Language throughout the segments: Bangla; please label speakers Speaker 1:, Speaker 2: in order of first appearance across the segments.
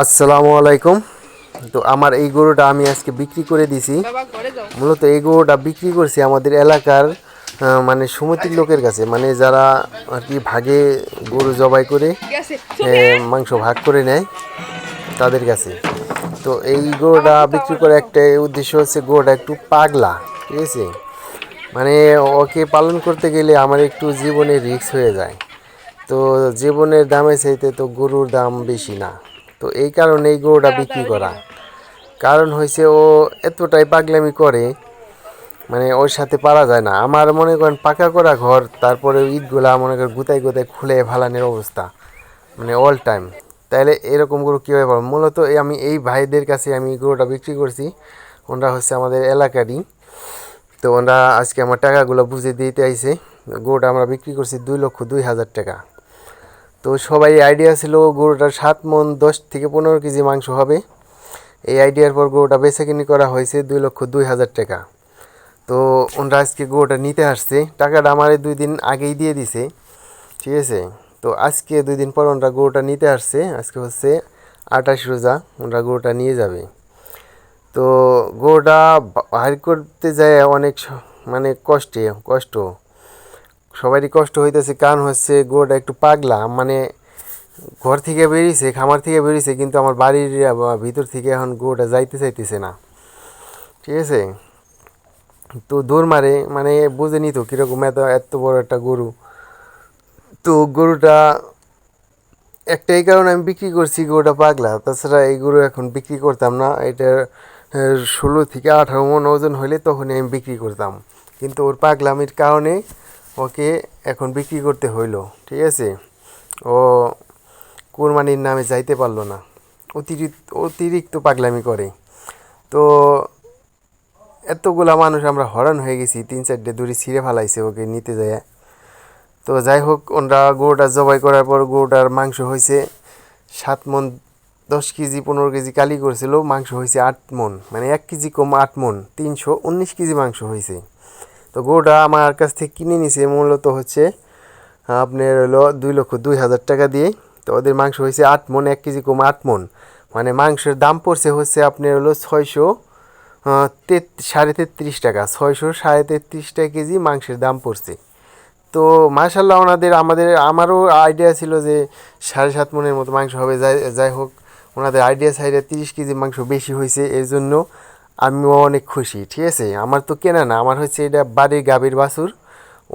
Speaker 1: আসসালামু আলাইকুম। তো আমার এই গরুটা আমি আজকে বিক্রি করে দিছি। মূলত এই গরুটা বিক্রি করছি আমাদের এলাকার মানে সমিতির লোকের কাছে। মানে যারা আর কি ভাগে গরু জবাই করে মাংস ভাগ করে নেয় তাদের কাছে। তো এই গরুটা বিক্রি করে একটা উদ্দেশ্য হচ্ছে গরুটা একটু পাগলা ঠিক আছে? মানে ওকে পালন করতে গেলে আমার একটু জীবনে রিস্ক হয়ে যায়। তো জীবনের দামে চাইতে তো গরুর দাম বেশি না। তো এই কারণে এই গরুটা বিক্রি করা। কারণ হয়েছে ও এতটাই পাগলামি করে মানে ওর সাথে পারা যায় না। আমার মনে করেন পাকা করা ঘর তারপরে ইটগুলা মনে করেন গুতাই গুতাই খুলে ফালানোর অবস্থা মানে অল টাইম তাহলে এরকম গরু কীভাবে পাবো? মূলত এই আমি এই ভাইদের কাছে আমি গরুটা বিক্রি করছি। ওনারা হচ্ছে আমাদের এলাকারই। তো ওনারা আজকে আমার টাকাগুলো বুঝে দিতে আইছে। গরুটা আমরা বিক্রি করছি দুই লক্ষ দুই হাজার টাকা। তো সবাই আইডিয়া ছিল গরুটার সাত মন দশ থেকে পনেরো কেজি মাংস হবে। এই আইডিয়ার পর গরুটা বেচাকিনি করা হয়েছে দুই লক্ষ দুই হাজার টাকা। তো ওনারা আজকে গরুটা নিতে আসছে। টাকাটা আমার দুই দিন আগেই দিয়ে দিছে। ঠিক আছে? তো আজকে দুই দিন পর ওনারা গরুটা নিতে আসছে। আজকে হচ্ছে আঠাশ রোজা। ওনারা গরুটা নিয়ে যাবে। তো গরুটা হার করতে যায় অনেক মানে কষ্টে, কষ্ট। সবারই কষ্ট হইতেছে, কারণ হচ্ছে গরুটা একটু পাগলা মানে ঘর থেকে বেরিয়েছে, খামার থেকে বেরিয়েছে, কিন্তু আমার বাড়ির ভিতর থেকে এখন গরুটা যাইতে চাইতেছে না। ঠিক আছে? তো দৌড় মারে মানে বুঝে নিত কীরকম এত এত বড় একটা গরু। তো গরুটা একটা এই কারণে আমি বিক্রি করছি, গরুটা পাগলা। তাছাড়া এই গরু এখন বিক্রি করতাম না, এটা ষোলো থেকে আঠারো মন ওজন হলে তখনই আমি বিক্রি করতাম। কিন্তু ওর পাগলামির কারণে ওকে এখন বিক্রি করতে হইল, ঠিক আছে? ও কোরবানির নামে যাইতে পারল না। অতিরিক্ত অতিরিক্ত পাগলামি করে। তো এতগুলা মানুষ আমরা হরান হয়ে গেছি, তিন চারটে দড়ি ছিঁড়ে ফেলাইছে ওকে নিতে যায় তো যাই হোক, ওনরা গরুটা জবাই করার পর গরুটার মাংস হয়েছে সাত মন, দশ কেজি, পনেরো কেজি কালি করছিল, মাংস হয়েছে আট মন মানে এক কেজি কম আট মন, তিনশো উনিশ কেজি মাংস হয়েছে তো গরুটা আমার কাছ থেকে কিনে নিছে, মূলত হচ্ছে আপনার হলো দুই লক্ষ দুই হাজার টাকা দিয়ে তো ওদের মাংস হয়েছে আট মন, এক কেজি কম আট মন। মানে মাংসের দাম পড়ছে হচ্ছে আপনার হলো ছয়শো তেত, সাড়ে তেত্রিশ টাকা। ছয়শো সাড়ে তেত্রিশ টাকা কেজি মাংসের দাম পড়ছে। তো মাশাল্লাহ ওনাদের আমাদের, আমারও আইডিয়া ছিল যে সাড়ে সাত মনের মতো মাংস হবে। যাই যাই হোক, ওনাদের আইডিয়া সাইডে তিরিশ কেজি মাংস বেশি হয়েছে। এর জন্য আমিও অনেক খুশি, ঠিক আছে? আমার তো কেনা না, আমার হচ্ছে এটা বাড়ির গাভীর বাছুর।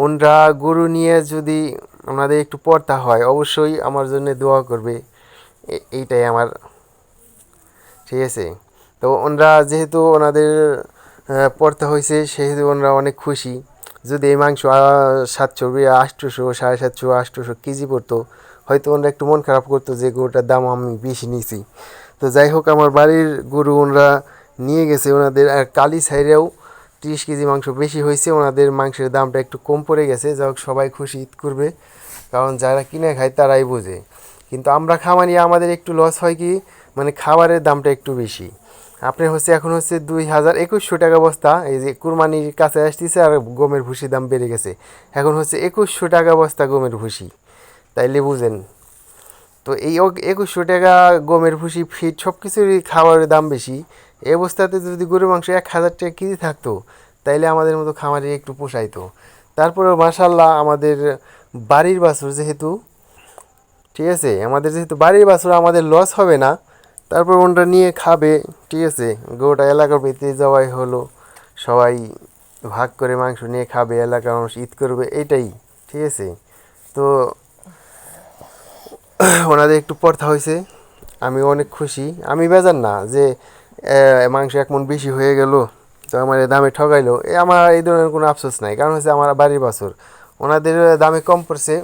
Speaker 1: ওনরা গরু নিয়ে যদি ওনাদের একটু পড়তা হয়, অবশ্যই আমার জন্য দোয়া করবে। এইটাই আমার, ঠিক আছে? তো ওনারা যেহেতু ওনাদের পড়তে হয়েছে, সেহেতু ওনারা অনেক খুশি। যদি এই মাংস সাতশো আটশোশো, সাড়ে সাতশো, আটশোশো কেজি পড়তো, হয়তো ওনারা একটু মন খারাপ করতো যে গরুটার দাম আমি বেশি নিয়েছি। তো যাই হোক, আমার বাড়ির গরু ওনারা নিয়ে গেছে, ওনাদের, আর কালি সাইডেও তিরিশ কেজি মাংস বেশি হয়েছে, ওনাদের মাংসের দামটা একটু কম পড়ে গেছে যা হোক সবাই খুশি ঈদ করবে, কারণ যারা কিনে খায় তারাই বোঝে। কিন্তু আমরা খামারি, আমাদের একটু লস হয় কি মানে খাবারের দামটা একটু বেশি। আপনার হচ্ছে, এখন হচ্ছে দুই হাজার একুশশো টাকা বস্তা, এই যে কুরবানির কাছে আসতেছে আর গমের ভুসির দাম বেড়ে গেছে। এখন হচ্ছে একুশশো টাকা বস্তা গমের ভুসি, তাইলে বুঝেন। তো এই একুশশো টাকা গমের ভুসি, ফিট সব কিছুরই খাবারের দাম বেশি এই অবস্থাতে যদি গরুর মাংস এক হাজার টাকা কেজি থাকতো, তাইলে আমাদের মতো খামারে একটু পোষাইতো। তারপরে মাসাল্লাহ আমাদের বাড়ির বাছুর যেহেতু, ঠিক আছে, আমাদের যেহেতু বাড়ির বাছুর আমাদের লস হবে না, তারপর ওনটা নিয়ে খাবে, ঠিক আছে, গোটা এলাকার পেতে যাওয়াই হলো, সবাই ভাগ করে মাংস নিয়ে খাবে, এলাকার মানুষ ঈদ করবে, এটাই, ঠিক আছে। তো ওনাদের একটু পড়তা হয়েছে, আমি অনেক খুশি, আমি বেজার না যে মাংস এক মন বেশি হয়ে গেল, তো আমার দামে ঠকাইলো এ, আমার এই ধরনের কোনো আফসোস নাই, কারণ হচ্ছে আমার বাড়ির বাছুর। ওনাদের দামে কম পড়ছে।